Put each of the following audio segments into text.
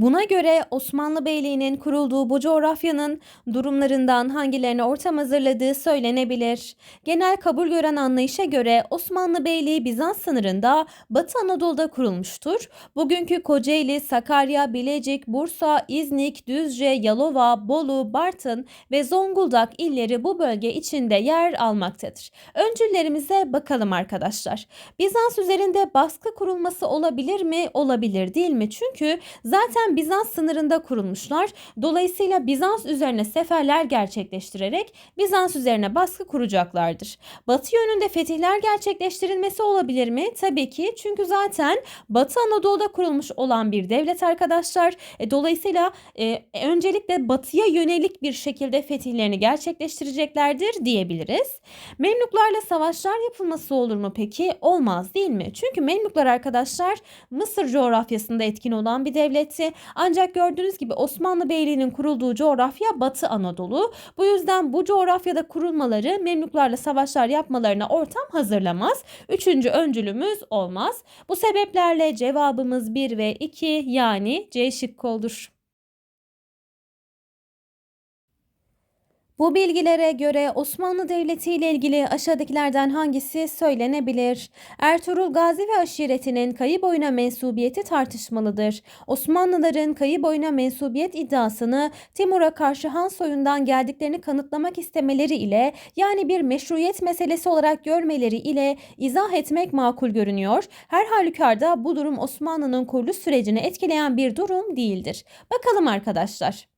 Buna göre Osmanlı Beyliği'nin kurulduğu bu coğrafyanın durumlarından hangilerine ortam hazırladığı söylenebilir. Genel kabul gören anlayışa göre Osmanlı Beyliği Bizans sınırında Batı Anadolu'da kurulmuştur. Bugünkü Kocaeli, Sakarya, Bilecik, Bursa, İznik, Düzce, Yalova, Bolu, Bartın ve Zonguldak illeri bu bölge içinde yer almaktadır. Öncüllerimize bakalım arkadaşlar. Bizans üzerinde baskı kurulması olabilir mi? Olabilir değil mi? Çünkü zaten Bizans sınırında kurulmuşlar. Dolayısıyla Bizans üzerine seferler gerçekleştirerek Bizans üzerine baskı kuracaklardır. Batı yönünde fetihler gerçekleştirilmesi olabilir mi? Tabii ki. Çünkü zaten Batı Anadolu'da kurulmuş olan bir devlet arkadaşlar. E, dolayısıyla e, öncelikle batıya yönelik bir şekilde fetihlerini gerçekleştireceklerdir diyebiliriz. Memluklarla savaşlar yapılması olur mu peki? Olmaz değil mi? Çünkü Memluklar arkadaşlar Mısır coğrafyasında etkin olan bir devletti. Ancak gördüğünüz gibi Osmanlı Beyliği'nin kurulduğu coğrafya Batı Anadolu. Bu yüzden bu coğrafyada kurulmaları Memluklarla savaşlar yapmalarına ortam hazırlamaz. Üçüncü öncülümüz olmaz. Bu sebeplerle cevabımız 1 ve 2 yani C şıkkı olur. Bu bilgilere göre Osmanlı Devleti ile ilgili aşağıdakilerden hangisi söylenebilir? Ertuğrul Gazi ve aşiretinin kayı boyuna mensubiyeti tartışmalıdır. Osmanlıların kayı boyuna mensubiyet iddiasını Timur'a karşı Han soyundan geldiklerini kanıtlamak istemeleri ile yani bir meşruiyet meselesi olarak görmeleri ile izah etmek makul görünüyor. Her halükarda bu durum Osmanlı'nın kuruluş sürecini etkileyen bir durum değildir. Bakalım arkadaşlar.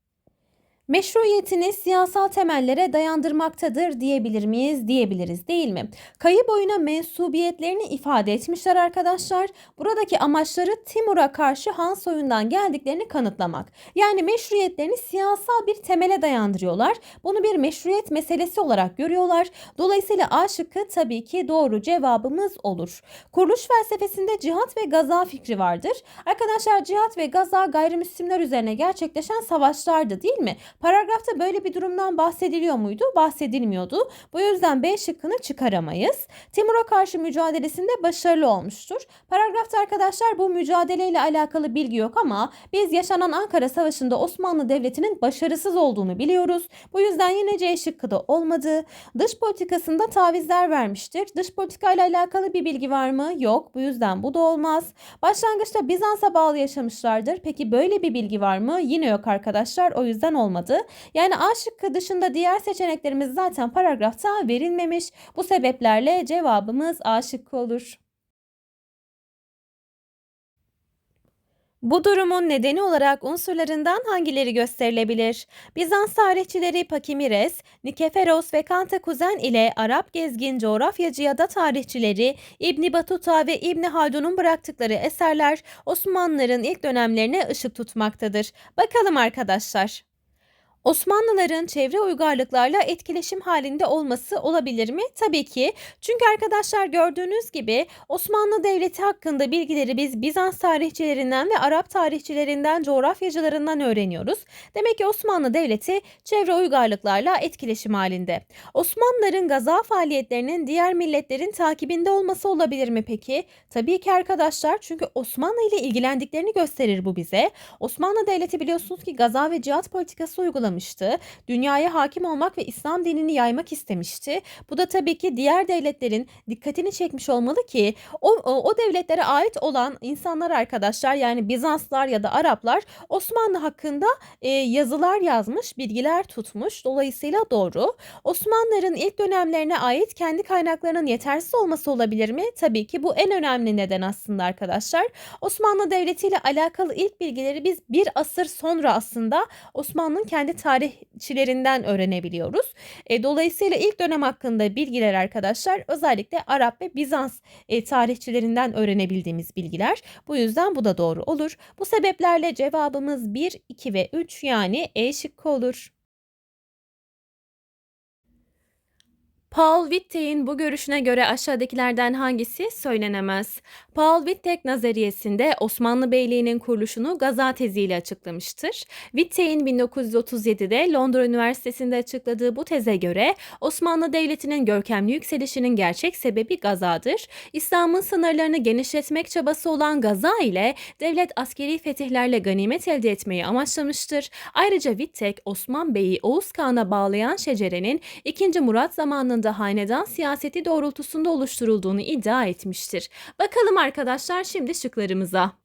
Meşruiyetini siyasal temellere dayandırmaktadır diyebilir miyiz? Diyebiliriz değil mi? Kayı boyuna mensubiyetlerini ifade etmişler arkadaşlar. Buradaki amaçları Timur'a karşı Han soyundan geldiklerini kanıtlamak. Yani meşruiyetlerini siyasal bir temele dayandırıyorlar. Bunu bir meşruiyet meselesi olarak görüyorlar. Dolayısıyla A şıkkı tabii ki doğru cevabımız olur. Kuruluş felsefesinde cihat ve gaza fikri vardır. Arkadaşlar cihat ve gaza gayrimüslimler üzerine gerçekleşen savaşlardı değil mi? Paragrafta böyle bir durumdan bahsediliyor muydu? Bahsedilmiyordu. Bu yüzden B şıkkını çıkaramayız. Timur'a karşı mücadelesinde başarılı olmuştur. Paragrafta arkadaşlar bu mücadeleyle alakalı bilgi yok ama biz yaşanan Ankara Savaşı'nda Osmanlı Devleti'nin başarısız olduğunu biliyoruz. Bu yüzden yine C şıkkı da olmadı. Dış politikasında tavizler vermiştir. Dış politika ile alakalı bir bilgi var mı? Yok. Bu yüzden bu da olmaz. Başlangıçta Bizans'a bağlı yaşamışlardır. Peki böyle bir bilgi var mı? Yine yok arkadaşlar. O yüzden olmadı olmadı. Yani A şıkkı dışında diğer seçeneklerimiz zaten paragrafta verilmemiş. Bu sebeplerle cevabımız A şıkkı olur. Bu durumun nedeni olarak unsurlarından hangileri gösterilebilir? Bizans tarihçileri Pakimires, Nikeferos ve Kantakuzen ile Arap gezgin coğrafyacı ya da tarihçileri İbni Batuta ve İbni Haldun'un bıraktıkları eserler Osmanlıların ilk dönemlerine ışık tutmaktadır. Bakalım arkadaşlar. Osmanlıların çevre uygarlıklarla etkileşim halinde olması olabilir mi? Tabii ki. Çünkü arkadaşlar gördüğünüz gibi Osmanlı Devleti hakkında bilgileri biz Bizans tarihçilerinden ve Arap tarihçilerinden, coğrafyacılarından öğreniyoruz. Demek ki Osmanlı Devleti çevre uygarlıklarla etkileşim halinde. Osmanlıların gaza faaliyetlerinin diğer milletlerin takibinde olması olabilir mi peki? Tabii ki arkadaşlar çünkü Osmanlı ile ilgilendiklerini gösterir bu bize. Osmanlı Devleti biliyorsunuz ki gaza ve cihat politikası uygulamıştır uygulamıştı. Dünyaya hakim olmak ve İslam dinini yaymak istemişti. Bu da tabii ki diğer devletlerin dikkatini çekmiş olmalı ki o, o, o devletlere ait olan insanlar arkadaşlar yani Bizanslar ya da Araplar Osmanlı hakkında e, yazılar yazmış, bilgiler tutmuş. Dolayısıyla doğru. Osmanlıların ilk dönemlerine ait kendi kaynaklarının yetersiz olması olabilir mi? Tabii ki bu en önemli neden aslında arkadaşlar. Osmanlı Devleti ile alakalı ilk bilgileri biz bir asır sonra aslında Osmanlı'nın kendi tarihçilerinden öğrenebiliyoruz. E, dolayısıyla ilk dönem hakkında bilgiler arkadaşlar özellikle Arap ve Bizans e, tarihçilerinden öğrenebildiğimiz bilgiler. Bu yüzden bu da doğru olur. Bu sebeplerle cevabımız 1, 2 ve 3 yani E şıkkı olur. Paul Wittek'in bu görüşüne göre aşağıdakilerden hangisi söylenemez? Paul Wittek nazariyesinde Osmanlı Beyliği'nin kuruluşunu Gaza teziyle açıklamıştır. Wittek'in 1937'de Londra Üniversitesi'nde açıkladığı bu teze göre Osmanlı Devleti'nin görkemli yükselişinin gerçek sebebi Gaza'dır. İslam'ın sınırlarını genişletmek çabası olan Gaza ile devlet askeri fetihlerle ganimet elde etmeyi amaçlamıştır. Ayrıca Wittek, Osman Bey'i Oğuz Kağan'a bağlayan şecerenin 2. Murat zamanında hanedan siyaseti doğrultusunda oluşturulduğunu iddia etmiştir. Bakalım arkadaşlar şimdi şıklarımıza.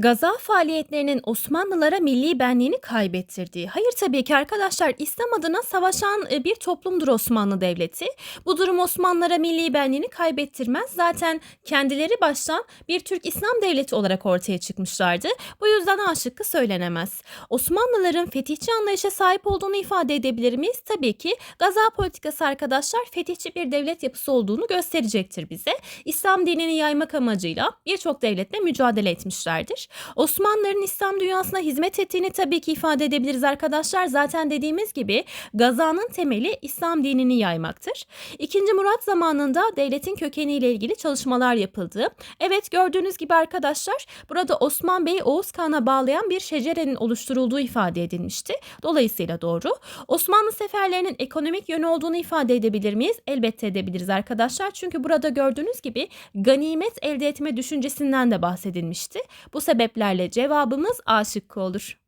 Gaza faaliyetlerinin Osmanlılara milli benliğini kaybettirdiği. Hayır tabii ki arkadaşlar İslam adına savaşan e, bir toplumdur Osmanlı Devleti. Bu durum Osmanlılara milli benliğini kaybettirmez. Zaten kendileri baştan bir Türk İslam Devleti olarak ortaya çıkmışlardı. Bu yüzden A şıkkı söylenemez. Osmanlıların fetihçi anlayışa sahip olduğunu ifade edebilir miyiz? Tabii ki Gaza politikası arkadaşlar fetihçi bir devlet yapısı olduğunu gösterecektir bize. İslam dinini yaymak amacıyla birçok devletle mücadele etmişlerdir. Osmanlıların İslam dünyasına hizmet ettiğini tabii ki ifade edebiliriz arkadaşlar. Zaten dediğimiz gibi Gaza'nın temeli İslam dinini yaymaktır. İkinci Murat zamanında devletin kökeniyle ilgili çalışmalar yapıldı. Evet gördüğünüz gibi arkadaşlar burada Osman Bey Oğuz Kağan'a bağlayan bir şecerenin oluşturulduğu ifade edilmişti. Dolayısıyla doğru. Osmanlı seferlerinin ekonomik yönü olduğunu ifade edebilir miyiz? Elbette edebiliriz arkadaşlar. Çünkü burada gördüğünüz gibi ganimet elde etme düşüncesinden de bahsedilmişti. Bu sebeplerle cevabımız A şıkkı olur.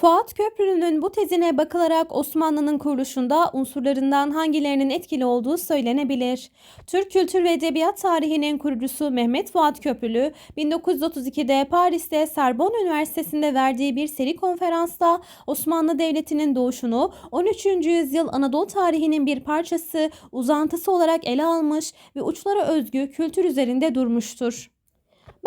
Fuat Köprülü'nün bu tezine bakılarak Osmanlı'nın kuruluşunda unsurlarından hangilerinin etkili olduğu söylenebilir. Türk kültür ve edebiyat tarihinin kurucusu Mehmet Fuat Köprülü 1932'de Paris'te Sorbonne Üniversitesi'nde verdiği bir seri konferansta Osmanlı Devleti'nin doğuşunu 13. yüzyıl Anadolu tarihinin bir parçası, uzantısı olarak ele almış ve uçlara özgü kültür üzerinde durmuştur.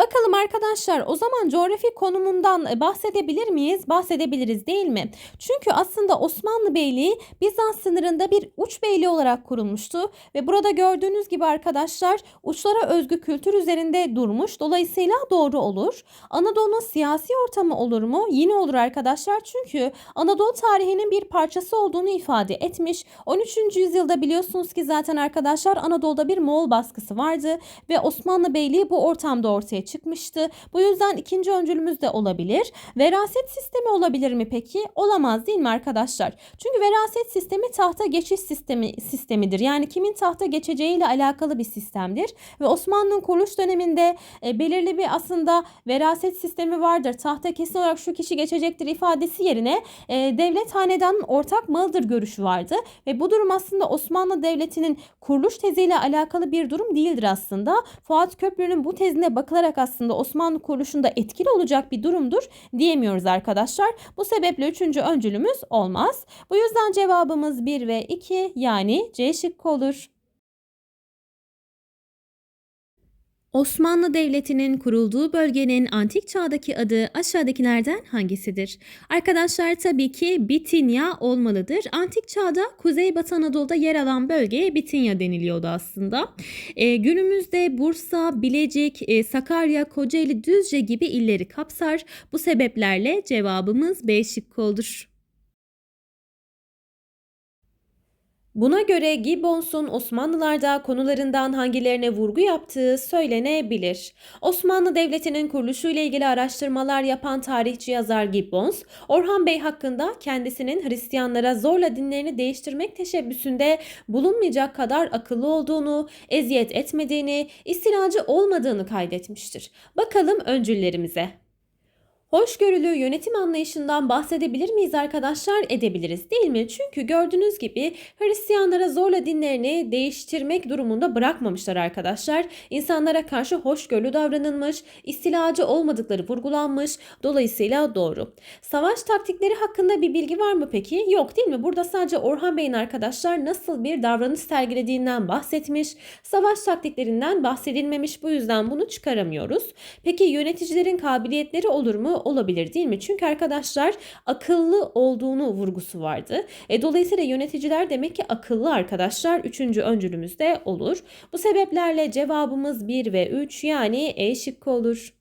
Bakalım arkadaşlar o zaman coğrafi konumundan e, bahsedebilir miyiz? Bahsedebiliriz değil mi? Çünkü aslında Osmanlı Beyliği Bizans sınırında bir uç beyliği olarak kurulmuştu ve burada gördüğünüz gibi arkadaşlar uçlara özgü kültür üzerinde durmuş. Dolayısıyla doğru olur. Anadolu'nun siyasi ortamı olur mu? Yine olur arkadaşlar. Çünkü Anadolu tarihinin bir parçası olduğunu ifade etmiş. 13. yüzyılda biliyorsunuz ki zaten arkadaşlar Anadolu'da bir Moğol baskısı vardı ve Osmanlı Beyliği bu ortamda ortaya çıkmıştı. Bu yüzden ikinci öncülümüz de olabilir. Veraset sistemi olabilir mi peki? Olamaz değil mi arkadaşlar? Çünkü veraset sistemi tahta geçiş sistemi sistemidir. Yani kimin tahta geçeceğiyle alakalı bir sistemdir. Ve Osmanlı'nın kuruluş döneminde e, belirli bir aslında veraset sistemi vardır. Tahta kesin olarak şu kişi geçecektir ifadesi yerine e, devlet hanedanın ortak malıdır görüşü vardı. Ve bu durum aslında Osmanlı Devleti'nin kuruluş teziyle alakalı bir durum değildir aslında. Fuat Köprülü'nün bu tezine bakılarak aslında Osmanlı kuruluşunda etkili olacak bir durumdur diyemiyoruz arkadaşlar. Bu sebeple üçüncü öncülümüz olmaz. Bu yüzden cevabımız 1 ve 2 yani C şıkkı olur. Osmanlı Devleti'nin kurulduğu bölgenin antik çağdaki adı aşağıdakilerden hangisidir? Arkadaşlar tabii ki Bitinya olmalıdır. Antik çağda Kuzeybatı Anadolu'da yer alan bölgeye Bitinya deniliyordu aslında. E, günümüzde Bursa, Bilecik, e, Sakarya, Kocaeli, Düzce gibi illeri kapsar. Bu sebeplerle cevabımız B şıkkı olur. Buna göre Gibbons'un Osmanlılarda konularından hangilerine vurgu yaptığı söylenebilir. Osmanlı Devleti'nin kuruluşu ile ilgili araştırmalar yapan tarihçi yazar Gibbons, Orhan Bey hakkında kendisinin Hristiyanlara zorla dinlerini değiştirmek teşebbüsünde bulunmayacak kadar akıllı olduğunu, eziyet etmediğini, istilacı olmadığını kaydetmiştir. Bakalım öncüllerimize. Hoşgörülü yönetim anlayışından bahsedebilir miyiz arkadaşlar? Edebiliriz değil mi? Çünkü gördüğünüz gibi Hristiyanlara zorla dinlerini değiştirmek durumunda bırakmamışlar arkadaşlar. İnsanlara karşı hoşgörülü davranılmış, istilacı olmadıkları vurgulanmış. Dolayısıyla doğru. Savaş taktikleri hakkında bir bilgi var mı peki? Yok değil mi? Burada sadece Orhan Bey'in arkadaşlar nasıl bir davranış sergilediğinden bahsetmiş. Savaş taktiklerinden bahsedilmemiş. Bu yüzden bunu çıkaramıyoruz. Peki yöneticilerin kabiliyetleri olur mu? Olabilir değil mi? Çünkü arkadaşlar akıllı olduğunu vurgusu vardı. E, dolayısıyla yöneticiler demek ki akıllı arkadaşlar. Üçüncü öncülümüzde olur. Bu sebeplerle cevabımız 1 ve 3 yani E şıkkı olur.